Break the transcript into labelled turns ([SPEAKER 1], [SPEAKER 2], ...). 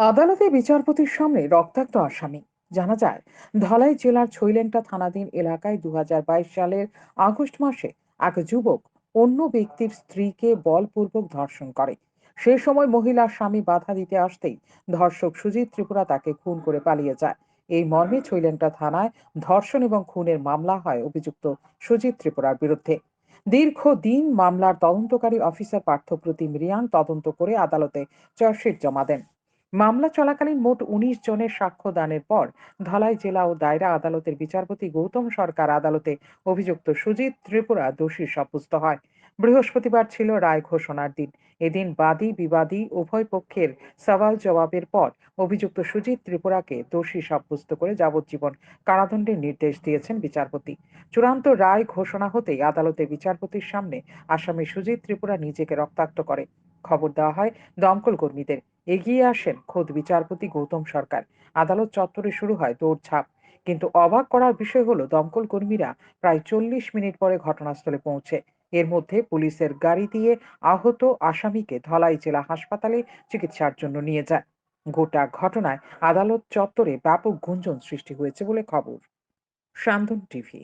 [SPEAKER 1] আদালতে বিচারপতির সামনে রক্তাক্ত আসামি। জানা যায়, ধলাই জেলার ছৈলেন্টা থানাধীন এলাকায় দু সালের আগস্ট মাসে এক যুবক অন্য ব্যক্তির স্ত্রীকে বলপূর্বক ধর্ষণ করে। সেই সময় মহিলার স্বামী বাধা দিতে আসতেই ধর্ষক সুজিত ত্রিপুরা তাকে খুন করে পালিয়ে যায়। এই মর্মে ছৈলেন্টা থানায় ধর্ষণ এবং খুনের মামলা হয় অভিযুক্ত সুজিত ত্রিপুরার বিরুদ্ধে। দীর্ঘদিন মামলার তদন্তকারী অফিসার পার্থপ্রতিম রিয়াং তদন্ত করে আদালতে চার্জশিট জমা দেন। মামলা চলাকালীন মোট উনিশ জনের সাক্ষ্য দানের পর ধলাই জেলা ও দায়রা আদালতের বিচারপতি গৌতম সরকার আদালতে অভিযুক্ত সুজিত ত্রিপুরা দোষী সাব্যস্ত হয়। বৃহস্পতিবার ছিল রায় ঘোষণার দিন। এদিন বাদী, বিবাদী উভয় পক্ষের সওয়াল জবাবের পর অভিযুক্ত সুজিত ত্রিপুরাকে দোষী সাব্যস্ত করে যাবজ্জীবন কারাদণ্ডের নির্দেশ দিয়েছেন বিচারপতি। চূড়ান্ত রায় ঘোষণা হতেই আদালতে বিচারপতির সামনে আসামি সুজিত ত্রিপুরা নিজেকে রক্তাক্ত করে। খবর দেওয়া হয় দমকল কর্মীদের। এগিয়ে আসেন খোদ বিচারপতি গৌতম সরকার। আদালত চত্বরে শুরু হয় দৌড়ঝাঁপ। কিন্তু অবাক করার বিষয় হলো, দমকল কর্মীরা প্রায় চল্লিশ মিনিট পরে ঘটনাস্থলে পৌঁছে। এর মধ্যে পুলিশের গাড়ি দিয়ে আহত আসামিকে ধলাই জেলা হাসপাতালে চিকিৎসার জন্য নিয়ে যায় গোটা ঘটনায় আদালত চত্বরে ব্যাপক গুঞ্জন সৃষ্টি হয়েছে বলে খবর। সান্দন টিভি